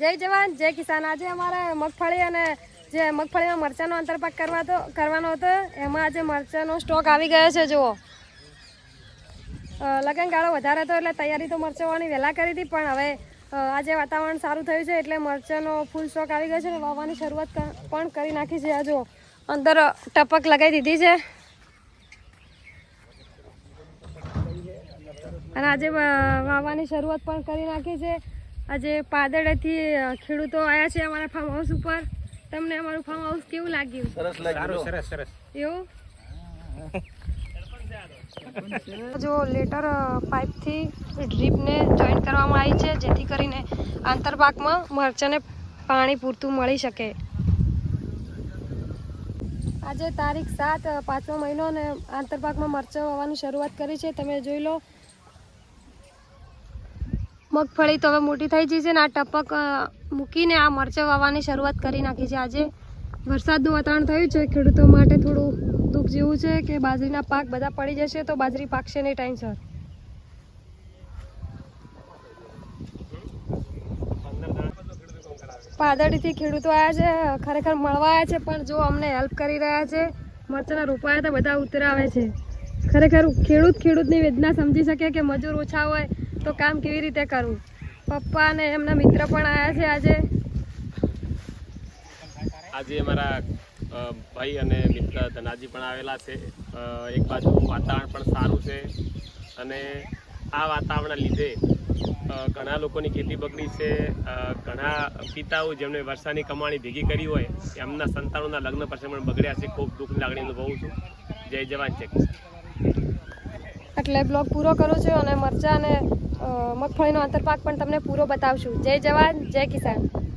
જય જવાન, જય કિસાન. આજે અમારે મગફળી અને જે મગફળીમાં મરચાંનો અંતરપાક કરવા તો કરવાનો હતો, એમાં આજે મરચાંનો સ્ટોક આવી ગયો છે, જુઓ. લગન લગનગાળો વધારે હતો એટલે તૈયારી તો મરચાંવાળી વહેલા કરી હતી, પણ હવે આજે વાતાવરણ સારું થયું છે એટલે મરચાંનો ફૂલ સ્ટોક આવી ગયો છે અને વાવવાની શરૂઆત પણ કરી નાખી છે, આ જુઓ. અંદર ટપક લગાવી દીધી છે. અને આજે વાવવાની શરૂઆત પણ કરી નાખી છે. આજે પાદળેથી ખેડૂતો આવ્યા છે અમારા ફાર્મ હાઉસ ઉપર. તમને અમારું ફાર્મ હાઉસ કેવું લાગ્યું? સરસ લાગ્યું સરસ સરસ એવું? જો લેટર પાઇપથી ડ્રીપને જોઈન્ટ કરવામાં આવી છે જેથી કરીને આંતરપાકમાં મરચાંને પાણી પૂરતું મળી શકે. આજે તારીખ સાત પાંચમો મહિનો અને આંતરપાકમાં મરચાં વાવવાની શરૂઆત કરી છે. તમે જોઈ લો મગફળી તો હવે મોટી થઈ ગઈ છે ને આ ટપક મૂકીને આ મરચાં વાવવાની શરૂઆત કરી નાખી છે. આજે વરસાદનું વાતાવરણ થયું છે, ખેડૂતો માટે થોડું દુઃખ જેવું છે કે બાજરીના પાક બધા પડી જશે તો બાજરી પાકશે નહીં ટાઈમસર પાદડીથી ખેડૂતો આવ્યા છે, ખરેખર મળવા આવ્યા છે, પણ જો અમને હેલ્પ કરી રહ્યા છે, મરચાંના રોપાયા તો બધા ઉતરાવે છે. ખરેખર ખેડૂત ખેડૂતની વેદના સમજી શકે કે મજૂર ઓછા હોય તો કામ કેવી રીતે કરવું પપ્પા અને એમના મિત્ર પણ આવ્યા છે આજે. આજે અમારા ભાઈ અને મિત્ર ધનાજી પણ આવેલા છે. એક બાજુ વાતાવરણ પણ સારું છે અને આ વાતાવરણના લીધે ઘણા લોકોની ખેતી બગડી છે. ઘણા પિતાઓ જેમણે વર્ષાની કમાણી ભેગી કરી હોય એમના સંતાનોના લગ્ન પછી પણ બગડ્યા છે. ખૂબ દુઃખની લાગણી અનુભવું છું. જય જવાન જય એટલે બ્લોગ પૂરો કરું છું અને મરચાં અને અ, મગફળીનો આંતરપાક પણ તમને પૂરો બતાવશું. જય જવાન જય કિસાન.